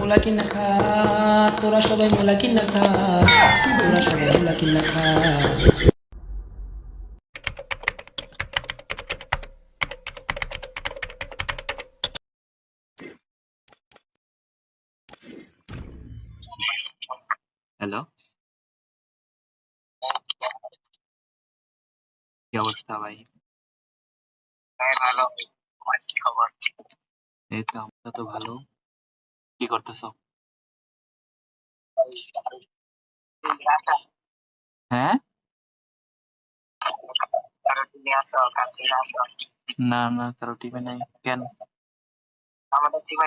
মুলা কিনা খা তোরা সবাই মুলা কিনা খা তোরা সবাই মুলা কিনা খা হ্যালো কি অবস্থা ভাই? হ্যাঁ ভালো। তোমার কি খবর? এই তো আমরা তো ভালো। কি করতেছো? হ্যাঁ? না না কারও টিমে নাই। কেন? আমাদের টিমে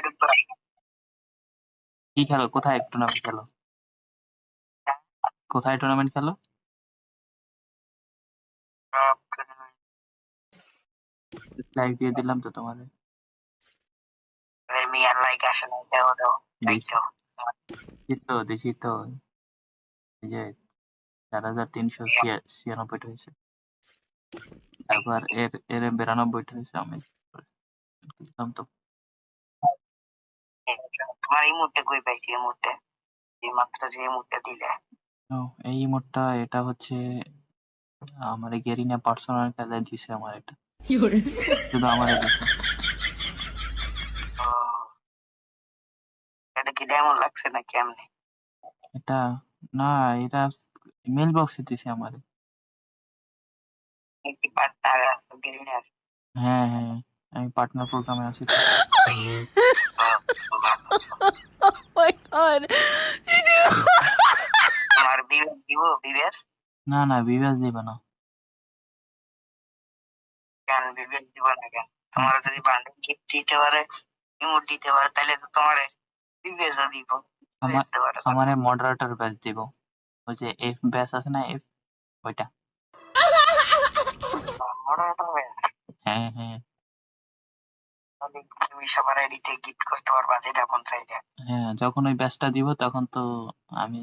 কি খেলো? কোথায় টুর্নামেন্ট খেলো? কোথায় টুর্নামেন্ট খেলো? লাইভ দিয়ে দিলাম তো তোমাদের। রেমি আর লাইক আসে না দেও দেও দেখি দেখি তো যে চার হাজার তিনশো ছিয়ানব্বইটা হয়েছে তারপর এর এর বিরানব্বইটা হয়েছে আমি দিলাম তো তোমার এই মুহূর্তে কই পাইছি এই মুহূর্তে এই মাত্র যে এই মুহূর্তে দিলে এই এটা হচ্ছে আমার গেরিনা পার্সোনাল কাজে দিছে আমার এটা শুধু আমার দিছে এটা কি ডেমন লাগছে না কেমনে এটা না এটা মেল বক্সে দিছে আমার কি পার্টনার আছে গ্রিন আছে হ্যাঁ হ্যাঁ আমি পার্টনার প্রোগ্রামে আছি. তোমার বিবেক দিব বিবেক না না বিবাস দিবে না। কেন বিবেক দিব না কেন? তোমার যদি বান্ডেল গিফট দিতে পারে ইমোট দিতে পারে তাহলে তো তোমার দিব আমার দিতে পারে আমার মডারেটর ব্যাচ দিব। ওই যে এফ ব্যাচ আছে না এফ ওইটা। মডারেটর হ্যাঁ হ্যাঁ। তুমি সবার আইডিতে গিফট করতে পারবা যেটা কোন সাইডে হ্যাঁ যখন ওই ব্যাচটা দিব তখন তো আমি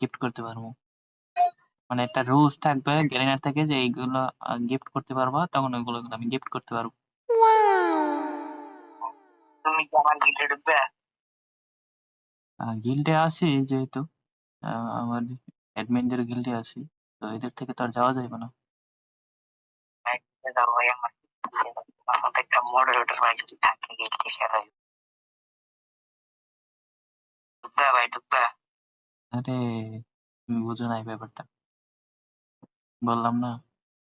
গিফট করতে পারব। মানে একটা রুলস থাকবে গ্যারিনার থেকে যে এইগুলো গিফট করতে পারবা তখন ওইগুলো আমি গিফট করতে পারব। তুমি কি আমার গিফটে ঢুকবে? গিল্ডে আছি যেহেতু আহ, আমার অ্যাডমিনদের গিল্ডে আছি তো এদের থেকে তো আর যাওয়া যাবে না। আরে তুমি বুঝো না এই ব্যাপারটা। বললাম না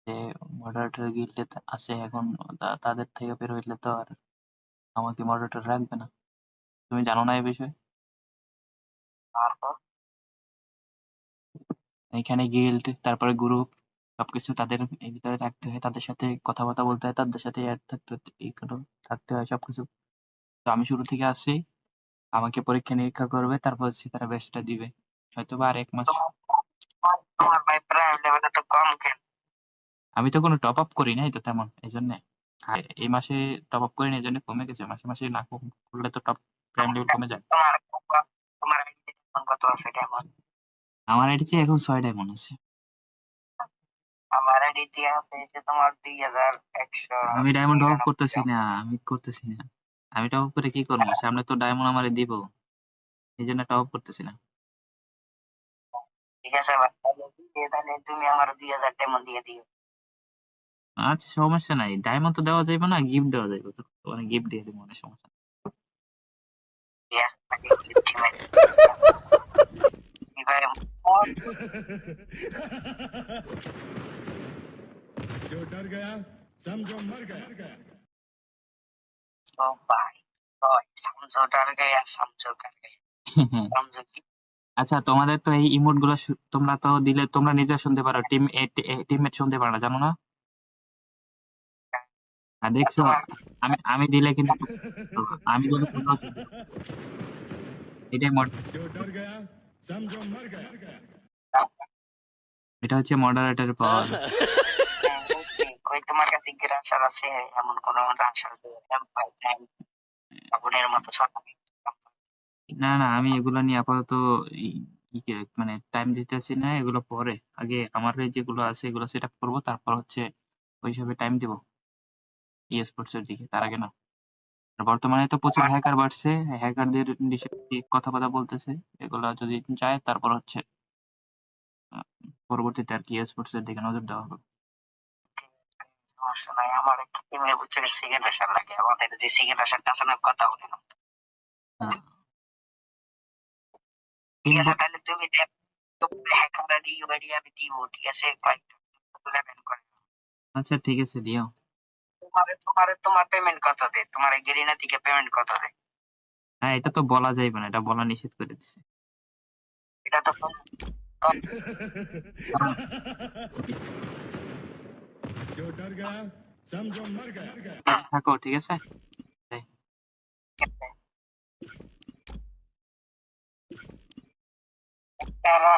যে মডারেটর গিল্ডে আছে এখন তাদের থেকে বের হইলে তো আর আমাকে মডারেটর রাখবে না। তুমি জানো না এই বিষয়ে? এখানে গিল্ড তারপরে গ্রুপ সবকিছু তাদের এই ভিতরে থাকতে হয় তাদের সাথে কথাবার্তা বলতে হয় তাদের সাথে অ্যাড থাকতে হয় এইগুলো থাকতে হয় সবকিছু। তো আমি শুরু থেকে আসছি আমাকে পরীক্ষা নিরীক্ষা করবে তারপর হচ্ছে তারা বেস্টটা দিবে। হয়তো বা আর এক মাস। আমি তো কোনো টপ আপ করি নাই তো তেমন এই জন্য এই মাসে টপ আপ করি না এই জন্য কমে গেছে মাসে মাসে না কম করলে তো টপ প্রাইম লেভেল কমে যায়। কত আছে কেমন আমার আইডিতে এখন ছয় ডায়মন্ড আছে। আমার আইডিতে আছে যে তোমার দুই হাজার একশো আমি ডায়মন্ড আপ করতেছি না আমি করতেছি না। আমি টপ করে কি করব? সামনে তো ডায়মন্ড আমারে দিব। এই জন্য টপ করতেছি না। ঠিক আছে ভাই। তাহলে তুমি আমার দুই হাজার ডেমন দিয়ে দিও। আচ্ছা সমস্যা নাই। ডায়মন্ড তো দেওয়া যাবে না গিফট দেওয়া যাবে তো মানে গিফট দিয়ে দেবো অনেক সমস্যা নেই। ঠিক আছে তাহলে team এ- কি ভাই जो डर गया समझो मर गया ও ভাই ওই সমঝো ডর গয়া সমঝো কর গয়া সমঝো কি আচ্ছা তোমাদের তো এই ইমোট গুলো শু- তোমরা তো দিলে তোমরা নিজে শুনতে পারো টিম টিমমেট শুনতে পারো না জানো না আর দেখছো আমি আমি দিলে কিন্তু আমি দিলে তোমরা শুনতে পারো। এটাই mod- এটা হচ্ছে মডারেটর পাওয়ার। তোমার কাছে আছে এমন কোন না না আমি এগুলো নিয়ে আপাতত মানে টাইম দিতেছি না এগুলো পরে। আগে আমার যেগুলো আছে এগুলো সেট আপ করব তারপর হচ্ছে ওই হিসাবে টাইম দিব। ই স্পোর্টস এর দিকে তার আগে না। বর্তমানে তো প্রচুর হ্যাকার বাড়ছে হ্যাকারদের বিষয়ে কথাবার্তা বলতেছে এগুলা যদি যায় তারপর হচ্ছে পরবর্তীতে আর কি স্পোর্টস এর দিকে নজর দেওয়া হবে। সমস্যা নাই আমার টিমে বুঝছ সেকেন্ড আসার লাগে আমাদের যে সেকেন্ড আসারটা আছে না কথা বলে না ঠিক আছে তাহলে তুমি দেখ হ্যাকার আইডি আমি দিব ঠিক আছে? কয়েকটা আচ্ছা ঠিক আছে দিও। তোমার তোমার তোমার পেমেন্ট কত দেয়? তোমার গেরিনা থেকে পেমেন্ট কত দেয়? হ্যাঁ এটা তো বলা যাইবে না এটা বলা নিষেধ করে দিছে। এটা তো হ্যাঁ, থাকো ঠিক আছে? তারা